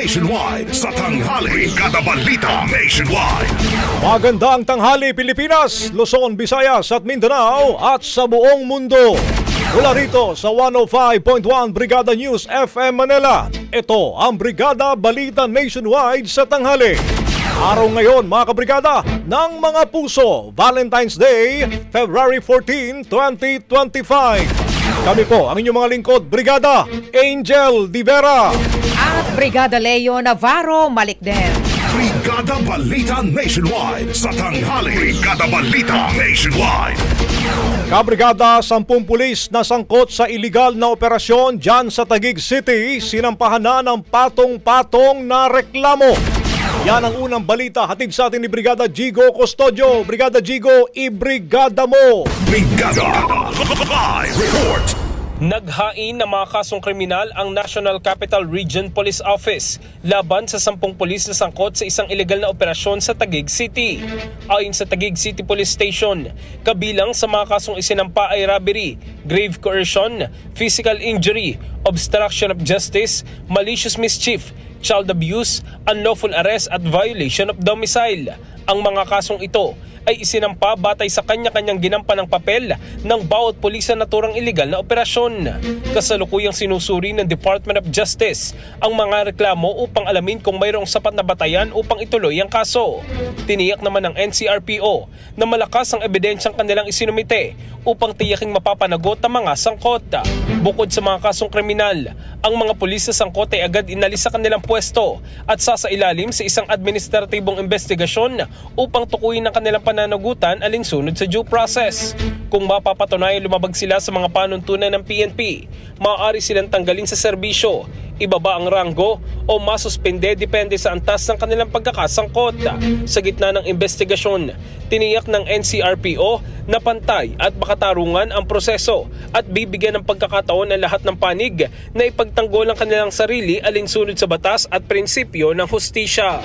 nationwide sa tanghali. Brigada Balita Nationwide. Magandang tanghali Pilipinas, Luzon, Visayas at Mindanao at sa buong mundo. Mula rito sa 105.1 Brigada News FM Manila, ito ang Brigada Balita Nationwide sa tanghali. Araw ngayon mga kabrigada ng mga puso, Valentine's Day, February 14, 2025. Kami po ang inyong mga lingkod, Brigada Angel Divera. At Brigada Leo Navarro Malikden. Brigada Balita Nationwide sa tanghali. Brigada Balita Nationwide. Kabrigada, sampung pulis na sangkot sa iligal na operasyon dyan sa Taguig City, sinampahan na ng patong-patong na reklamo. Yan ang unang balita hatid sa atin ni Brigada Jigo Custodio. Brigada Jigo, ibrigada mo! Brigada Live Report. Naghain ng mga kasong kriminal ang National Capital Region Police Office laban sa sampung pulis na sangkot sa isang ilegal na operasyon sa Taguig City. Ayon sa Taguig City Police Station, kabilang sa mga kasong isinampa ay robbery, grave coercion, physical injury, obstruction of justice, malicious mischief, child abuse, unlawful arrest at violation of domicile. Ang mga kasong ito ay isinampa batay sa kanya-kanyang ginampan ng papel ng bawat pulis sa naturang iligal na operasyon. Kasalukuyang sinusuri ng Department of Justice ang mga reklamo upang alamin kung mayroong sapat na batayan upang ituloy ang kaso. Tiniyak naman ng NCRPO na malakas ang ebidensyang kanilang isinumite upang tiyaking mapapanagot ang mga sangkot. Bukod sa mga kasong kriminal, ang mga pulis sa sangkot ay agad inalis sa kanilang pwesto at sasailalim sa isang administratibong investigasyon upang tukuyin ang kanilang pananagutan alinsunod sa due process. Kung mapapatunayan lumabag sila sa mga panuntunan ng PNP, maaari silang tanggalin sa serbisyo, ibaba ang ranggo o masuspende depende sa antas ng kanilang pagkakasangkot. Sa gitna ng investigasyon, tiniyak ng NCRPO na pantay at makatarungan ang proseso at bibigyan ng pagkakataon ang lahat ng panig na ipagtanggol ang kanilang sarili alinsunod sa batas at prinsipyo ng hustisya.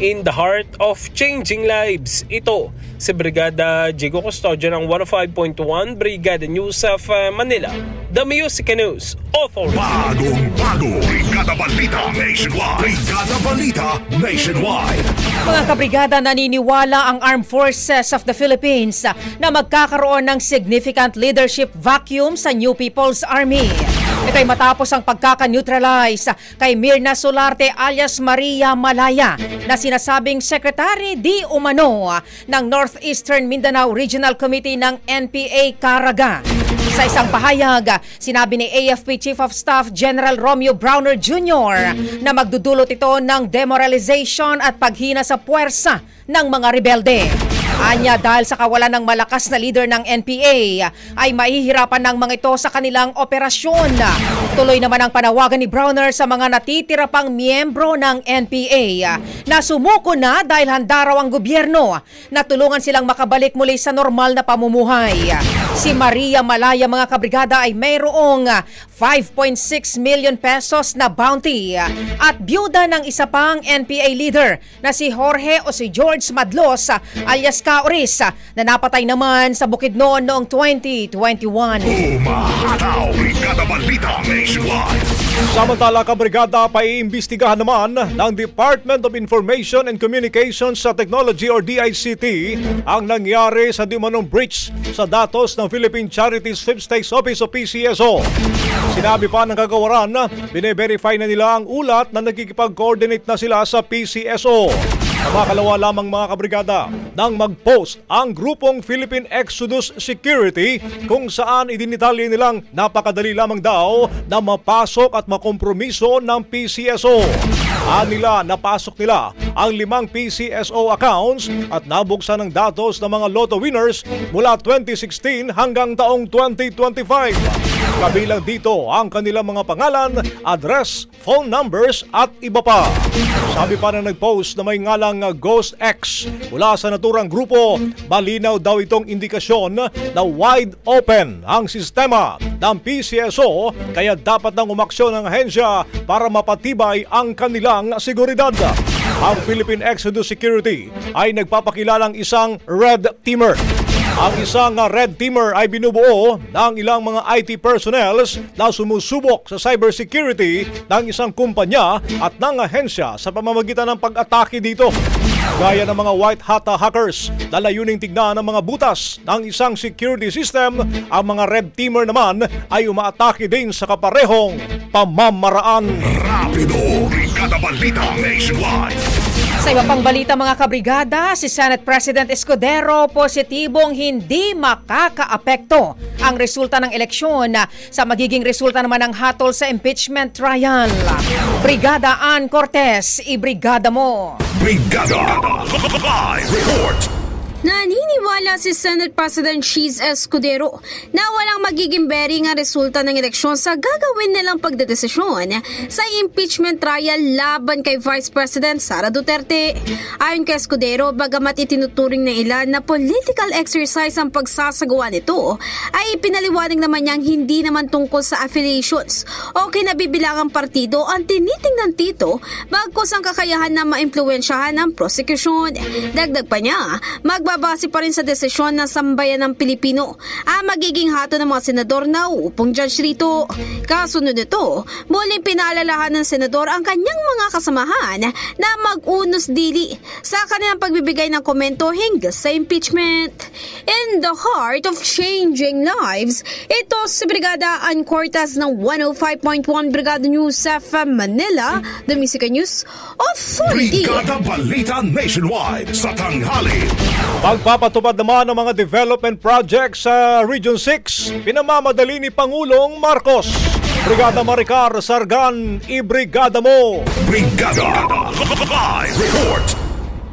In the heart of changing lives, ito si Brigada Jigo Custodio ng 105.1 Brigada News of Manila, The Music News Authority. Bagong bago. Brigada Balita Nationwide. Brigada Balita Nationwide. Mga kabrigada naniniwala ang Armed Forces of the Philippines na magkakaroon ng significant leadership vacuum sa New People's Army. Ito ay matapos ang pagkaka-neutralize kay Mirna Solarte alias Maria Malaya na sinasabing Secretary di umano ng Northeastern Mindanao Regional Committee ng NPA Caraga. Sa isang pahayag, sinabi ni AFP Chief of Staff General Romeo Browner Jr. na magdudulot ito ng demoralization at paghina sa puwersa ng mga rebelde. Anya dahil sa kawalan ng malakas na leader ng NPA ay mahihirapan ng mga ito sa kanilang operasyon. Tuloy naman ang panawagan ni Browner sa mga natitira pang miyembro ng NPA na sumuko na dahil handa raw ang gobyerno na tulungan silang makabalik muli sa normal na pamumuhay. Si Maria Malaya mga kabrigada ay mayroong 5.6 million pesos na bounty at byuda ng isa pang NPA leader na si Jorge o si George Madlos alias Kaoris na napatay naman sa Bukidnon noong 2021. Umahataw. Nationwide. Samantala, kabrigada, paiimbestigahan naman ng Department of Information and Communications sa Technology or DICT ang nangyari sa dimanong breach sa datos ng Philippine Charity Sweepstakes Office o PCSO. Sinabi pa ng kagawaran bine-verify na nila ang ulat na nagkikipag-coordinate na sila sa PCSO. Makalawa lamang mga kabrigada nang mag-post ang grupong Philippine Exodus Security kung saan idinitalye nilang napakadali lamang daw na mapasok at makompromiso ng PCSO. Anila napasok nila ang limang PCSO accounts at nabuksan ng datos ng mga lotto winners mula 2016 hanggang taong 2025. Kabilang dito ang kanilang mga pangalan, address, phone numbers at iba pa. Sabi pa na nag-post na may ngalang Ghost X mula sa naturang grupo, malinaw daw itong indikasyon na wide open ang sistema ng PCSO kaya dapat nang umaksyon ang ahensya para mapatibay ang kanilang seguridad. Ang Philippine Exodus Security ay nagpapakilalang isang red teamer Ang isang uh, red teamer ay binubuo ng ilang mga IT personnels na sumusubok sa cybersecurity ng isang kumpanya at ng ahensya sa pamamagitan ng pag-atake dito. Gaya ng mga white hat hackers na layuning tignan ng mga butas ng isang security system, ang mga red teamer naman ay umaatake din sa kaparehong pamamaraan. Rapido! Brigada Balita Nationwide! Sa iba pang balita mga kabrigada, si Senate President Escudero positibong hindi makakaapekto ang resulta ng eleksyon sa magiging resulta naman ng hatol sa impeachment trial. Brigada Ann Cortez, ibrigada mo. Brigada! Live report! Naniniwala si Senate President Cheese Escudero na walang magiging bearing ang resulta ng eleksyon sa gagawin nilang pagdedesisyon sa impeachment trial laban kay Vice President Sara Duterte. Ayon kay Escudero, bagamat itinuturing ng ilan na political exercise ang pagsasagawa nito, ay ipinaliwanag naman niyang hindi naman tungkol sa affiliations o kinabibilangang partido ang tinitingnan tito bagkos ang kakayahan na maimpluwensyahan ng prosecution. Dagdag pa niya, magbabase pa rin sa desisyon ng sambayan ng Pilipino ang magiging hato ng mga senador na upong judge rito. Kasunod nito, muling pinaalalahan ng senador ang kanyang mga kasamahan na mag-unos dili sa kanilang pagbibigay ng komento hinggil sa impeachment. In the heart of changing lives, ito si Brigada Ann ng 105.1 Brigada News FM Manila, The Music News Authority. Brigada Balita Nationwide sa tanghali. Pagpapatupad naman ng mga development projects sa Region 6, pinamamadali ni Pangulong Marcos. Brigada Maricar Sargan, ibrigada mo! Brigada!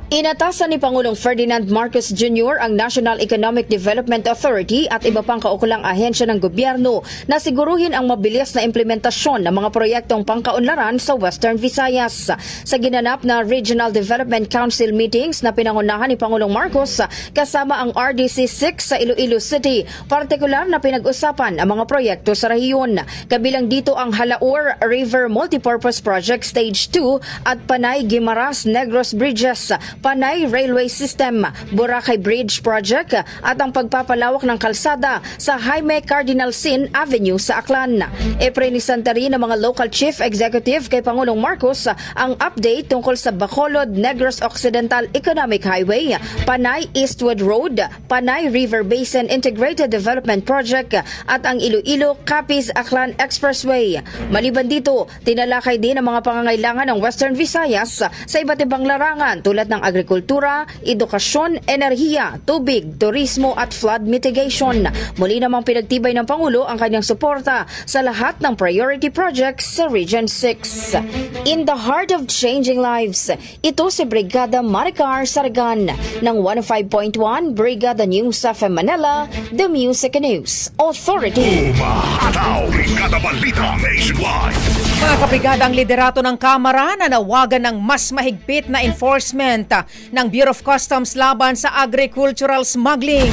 Inatasan ni Pangulong Ferdinand Marcos Jr. ang National Economic Development Authority at iba pang kaukulang ahensya ng gobyerno na siguruhin ang mabilis na implementasyon ng mga proyektong pangkaunlaran sa Western Visayas. Sa ginanap na Regional Development Council meetings na pinangunahan ni Pangulong Marcos kasama ang RDC 6 sa Iloilo City, partikular na pinag-usapan ang mga proyekto sa rehiyon. Kabilang dito ang Halaur River Multipurpose Project Stage 2 at Panay Gimaras Negros Bridges Panay Railway System, Boracay Bridge Project at ang pagpapalawak ng kalsada sa Jaime Cardinal Sin Avenue sa Aklan. Iprenisenta rin ng mga local chief executive kay Pangulong Marcos ang update tungkol sa Bacolod Negros Occidental Economic Highway, Panay Eastwood Road, Panay River Basin Integrated Development Project at ang Iloilo Capiz Aklan Expressway. Maliban dito, tinalakay din ang mga pangangailangan ng Western Visayas sa iba't ibang larangan tulad ng agrikultura, edukasyon, enerhiya, tubig, turismo at flood mitigation. Muli namang pinagtibay ng Pangulo ang kanyang suporta sa lahat ng priority projects sa Region 6. In the heart of changing lives, ito si Brigada Maricar Sargan ng 105.1 Brigada News of Manila, The Music News Authority. Umahataw! Brigada Balita Nationwide! Mga kabrigada ang liderato ng Kamara na nawagan ng mas mahigpit na enforcement ng Bureau of Customs laban sa agricultural smuggling.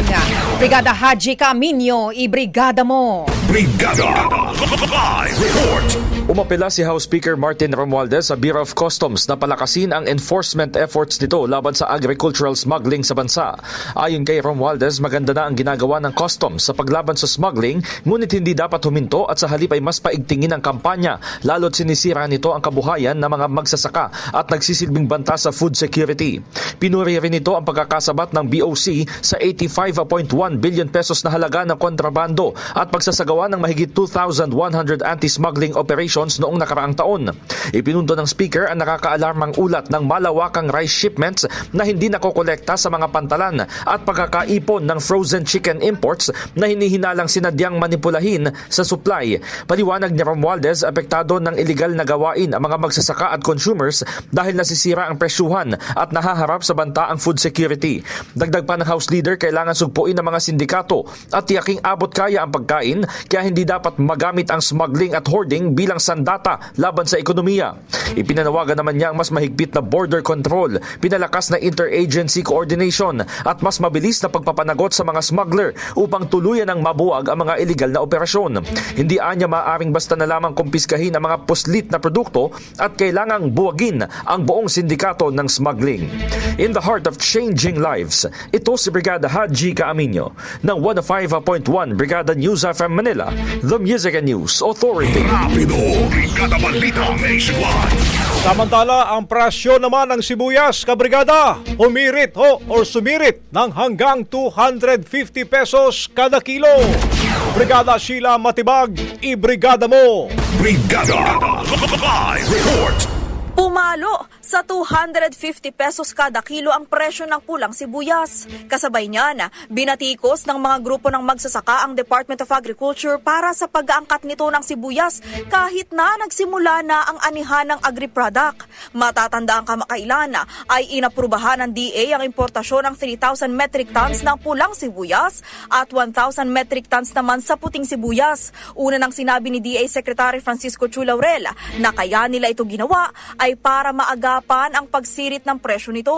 Brigada Haji Caminio, ibrigada mo. Brigada! Live report! Umapela si House Speaker Martin Romualdez sa Bureau of Customs na palakasin ang enforcement efforts nito laban sa agricultural smuggling sa bansa. Ayon kay Romualdez, maganda na ang ginagawa ng customs sa paglaban sa smuggling, ngunit hindi dapat huminto at sa halip ay mas paigtingin ang kampanya, lalo't sinisira nito ang kabuhayan ng mga magsasaka at nagsisilbing banta sa food security. Pinuri rin nito ang pagkakasabat ng BOC sa 85.1 billion pesos na halaga ng kontrabando at pagsasagawa ng mahigit 2,100 anti-smuggling operations noong nakaraang taon. Ipinundo ng speaker ang nakakaalarmang ulat ng malawakang rice shipments na hindi nakokolekta sa mga pantalan at pagkakaipon ng frozen chicken imports na hinihinalang sinadyang manipulahin sa supply. Paliwanag ni Romualdez, apektado ng illegal na gawain ang mga magsasaka at consumers dahil nasisira ang presyuhan at nahaharap sa banta ang food security. Dagdag pa ng House Leader, kailangan sugpuin ng mga sindikato at tiyaking abot kaya ang pagkain kaya hindi dapat magamit ang smuggling at hoarding bilang sandata laban sa ekonomiya. Ipinanawagan naman niya ang mas mahigpit na border control, pinalakas na interagency coordination at mas mabilis na pagpapanagot sa mga smuggler upang tuluyan ang mabuwag ang mga illegal na operasyon. Hindi anya maaring basta na lamang kumpiskahin ang mga puslit na produkto at kailangang buwagin ang buong sindikato ng smuggling. In the heart of changing lives, ito si Brigada Haji Caaminyo ng 105.1 Brigada News FM Manila, the Music and News Authority. Rapido, Brigada Balita Nationwide. Samantala, ang presyo naman ng sibuyas, kabrigada, humirit ho or sumirit ng hanggang 250 pesos kada kilo. Brigada Sheila Matibag, ibrigada mo! Brigada Live Report. Pumalo sa 250 pesos kada kilo ang presyo ng pulang sibuyas. Kasabay niyan, binatikos ng mga grupo ng magsasaka ang Department of Agriculture para sa pag-aangkat nito ng sibuyas kahit na nagsimula na ang anihan ng agri-product. Matatanda ang kamakailan ay inaprubahan ng DA ang importasyon ng 3,000 metric tons ng pulang sibuyas at 1,000 metric tons naman sa puting sibuyas. Una nang sinabi ni DA Secretary Francisco Chu Laurel na kaya nila ito ginawa ay para maagapan ang pagsirit ng presyo nito.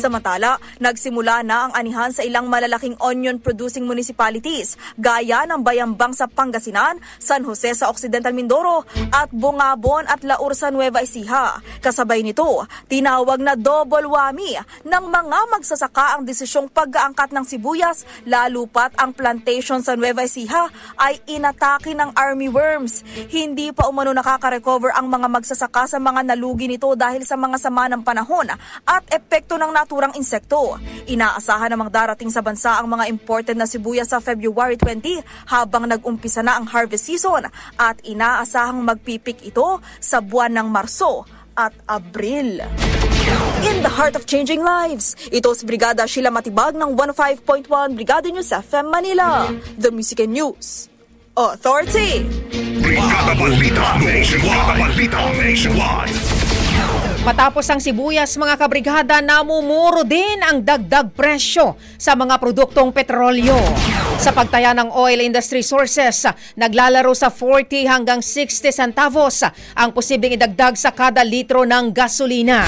Samantala, nagsimula na ang anihan sa ilang malalaking onion-producing municipalities gaya ng Bayambang sa Pangasinan, San Jose sa Occidental Mindoro at Bungabon at Laur sa Nueva Ecija. Kasabay nito, tinawag na double whammy ng mga magsasaka ang desisyong pag-aangkat ng sibuyas lalo pat ang plantation sa Nueva Ecija ay inatake ng army worms. Hindi pa umano nakaka-recover ang mga magsasaka sa mga nalugi nito dahil sa mga sama ng panahon at epekto ng naturang insekto. Inaasahan namang darating sa bansa ang mga imported na sibuyas sa February 20 habang nag-umpisa na ang harvest season at inaasahang magpipik ito sa buwan ng Marso at Abril. In the heart of changing lives, ito si Brigada Sheila Matibag ng 105.1 Brigada News FM Manila, The Music and News Authority. Balita Balita Nationwide. Matapos ang sibuyas, mga kabrigada, namumuro din ang dagdag presyo sa mga produktong petrolyo. Sa pagtaya ng oil industry sources, naglalaro sa 40 hanggang 60 centavos ang posibleng idagdag sa kada litro ng gasolina.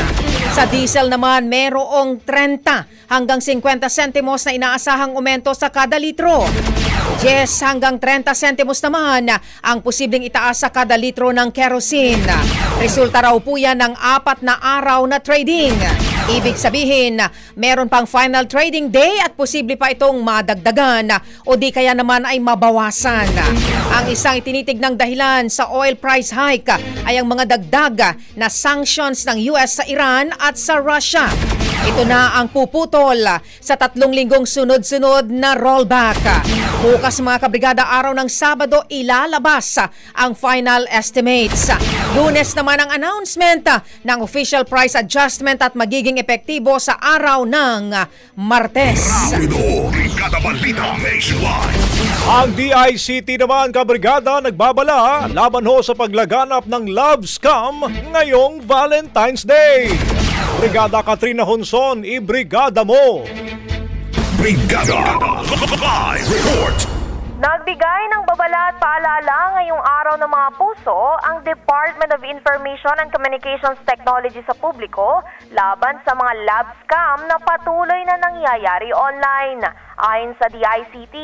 Sa diesel naman, merong 30 hanggang 50 centimos na inaasahang umento sa kada litro. 10 hanggang 30 centimos naman ang posibleng itaas sa kada litro ng kerosene. Resulta raw po yan ng apat na araw na trading. Ibig sabihin, meron pang final trading day at posible pa itong madagdagan o di kaya naman ay mabawasan. Ang isang itinitig ng dahilan sa oil price hike ay ang mga dagdag na sanctions ng US sa Iran at sa Russia. Ito na ang puputol sa tatlong linggong sunod-sunod na rollback. Bukas mga kabrigada araw ng Sabado ilalabas ang final estimates. Lunes naman ang announcement ng official price adjustment at magiging epektibo sa araw ng Martes. Ang DICT naman, kabrigada, nagbabala laban ho sa paglaganap ng love scam ngayong Valentine's Day. Brigada Katrina Honson, ibrigada mo! Brigada Live Report. Nagbigay ng babala at paalala ngayong araw ng mga puso ang Department of Information and Communications Technology sa publiko laban sa mga lab scam na patuloy na nangyayari online. Ayon sa DICT,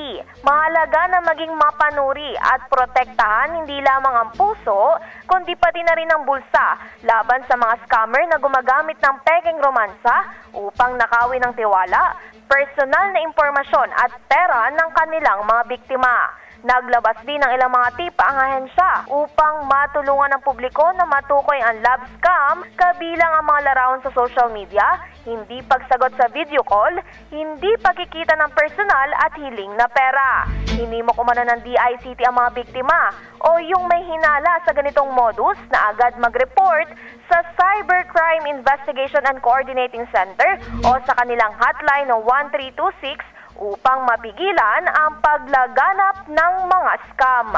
mahalaga na maging mapanuri at protektahan hindi lamang ang puso, kundi pati na rin ang bulsa laban sa mga scammer na gumagamit ng peking romansa upang nakawin ng tiwala, personal na impormasyon at pera ng kanilang mga biktima. Naglabas din ng ilang mga tip ang ahensya upang matulungan ng publiko na matukoy ang love scam kabilang ang mga larawan sa social media, hindi pagsagot sa video call, hindi pagkikita ng personal at hiling na pera. Hindi mo kumana ng DICT ang mga biktima o yung may hinala sa ganitong modus na agad mag-report sa Cybercrime Investigation and Coordinating Center o sa kanilang hotline na 1326 upang mapigilan ang paglaganap ng mga scam.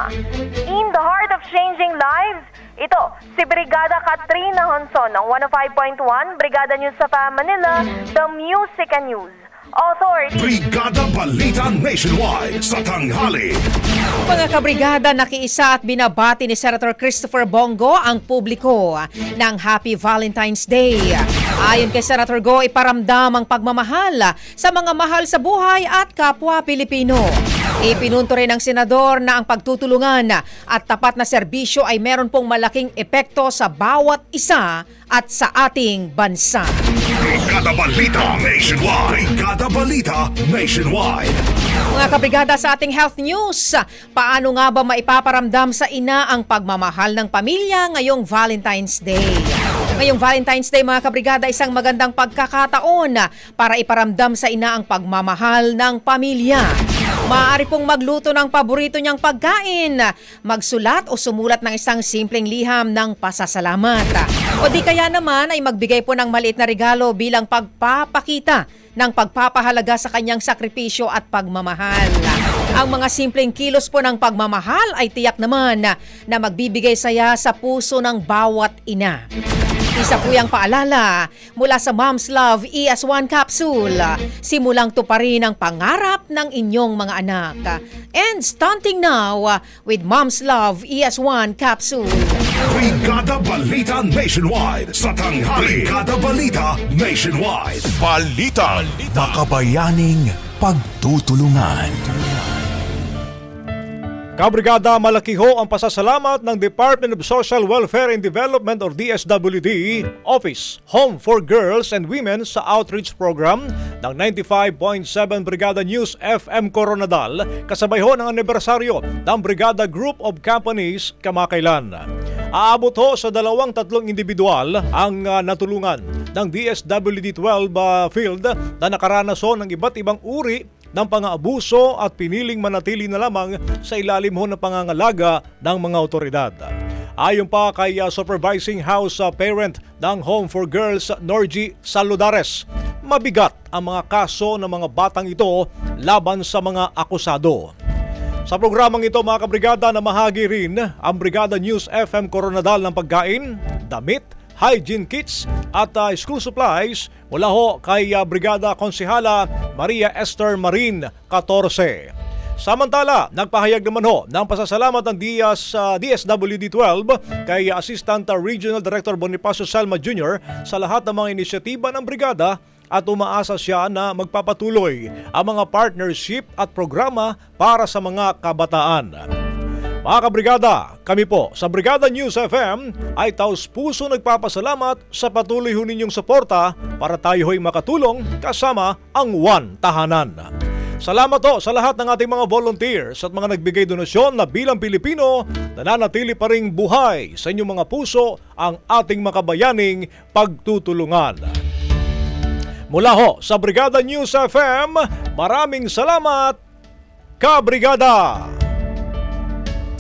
In the heart of changing lives, ito si Brigada Katrina Honson ng 105.1 Brigada News sa Manila, The Music and News Authority. Brigada Balita Nationwide sa tanghali. Mga kabrigada, nakiisa at binabati ni Senator Christopher Bongo ang publiko ng Happy Valentine's Day. Ayon kay Senator Go, iparamdam ang pagmamahal sa mga mahal sa buhay at kapwa Pilipino. Ipinunto rin ng senador na ang pagtutulungan at tapat na serbisyo ay meron pong malaking epekto sa bawat isa at sa ating bansa. Brigada Balita Nationwide. Brigada Balita Nationwide. Mga kabrigada sa ating health news, paano nga ba maipaparamdam sa ina ang pagmamahal ng pamilya ngayong Valentine's Day? Ngayong Valentine's Day mga kabrigada, isang magandang pagkakataon para iparamdam sa ina ang pagmamahal ng pamilya. Maaari pong magluto ng paborito niyang pagkain, magsulat o sumulat ng isang simpleng liham ng pasasalamat. O di kaya naman ay magbigay po ng maliit na regalo bilang pagpapakita ng pagpapahalaga sa kanyang sakripisyo at pagmamahal. Ang mga simpleng kilos po ng pagmamahal ay tiyak naman na, magbibigay saya sa puso ng bawat ina. Isa po yung paalala mula sa Mom's Love ES1 Capsule. Simulang tuparin ang pangarap ng inyong mga anak. And stunting now with Mom's Love ES1 Capsule. Brigada Balita Nationwide sa tanghali. Brigada Balita Nationwide. Balita. Makabayaning pagtutulungan. Kabrigada, malaki ho ang pasasalamat ng Department of Social Welfare and Development or DSWD Office Home for Girls and Women sa outreach program ng 95.7 Brigada News FM Coronadal kasabay ho ng anibersaryo ng Brigada Group of Companies kamakailan. Aabot ho sa dalawang tatlong individual ang ah, natulungan ng DSWD-12 ah, field na nakaranas ho ng iba't ibang uri ng pang-aabuso at piniling manatili na lamang sa ilalim ho ng pangangalaga ng mga otoridad. Ayon pa kay uh, Supervising House uh, Parent ng Home for Girls, Norgie Saludares, mabigat ang mga kaso ng mga batang ito laban sa mga akusado. Sa programang ito mga kabrigada na mahagi rin ang Brigada News FM Coronadal ng pagkain, damit, hygiene kits at uh, school supplies mula ho kay uh, Brigada Konsehala Maria Esther Marin 14. Samantala, nagpahayag naman ho ng pasasalamat ng DS, uh, DSWD-12 kay Assistant Regional Director Bonifacio Salma Jr. sa lahat ng mga inisyatiba ng brigada at umaasa siya na magpapatuloy ang mga partnership at programa para sa mga kabataan. Mga kabrigada, kami po sa Brigada News FM ay taos puso nagpapasalamat sa patuloy ho ninyong suporta para tayo ho'y makatulong kasama ang One Tahanan. Salamat ho sa lahat ng ating mga volunteers at mga nagbigay donasyon na bilang Pilipino nananatili pa ring buhay sa inyong mga puso ang ating makabayaning pagtutulungan. Mula ho sa Brigada News FM, maraming salamat, Kabrigada!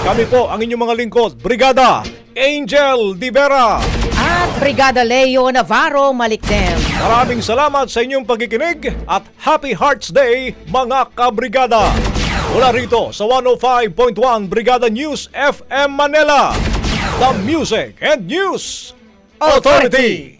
Kami po ang inyong mga lingkod, Brigada Angel Divera. At Brigada Leo Navarro Malikdem. Maraming salamat sa inyong pagkikinig at Happy Hearts Day mga kabrigada. Mula rito sa 105.1 Brigada News FM Manila, the Music and News Authority.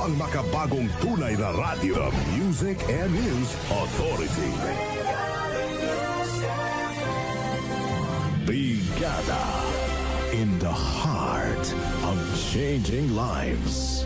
Ito ang makabagong tunay na radyo. The Music and News Authority. Brigada in the heart of changing lives.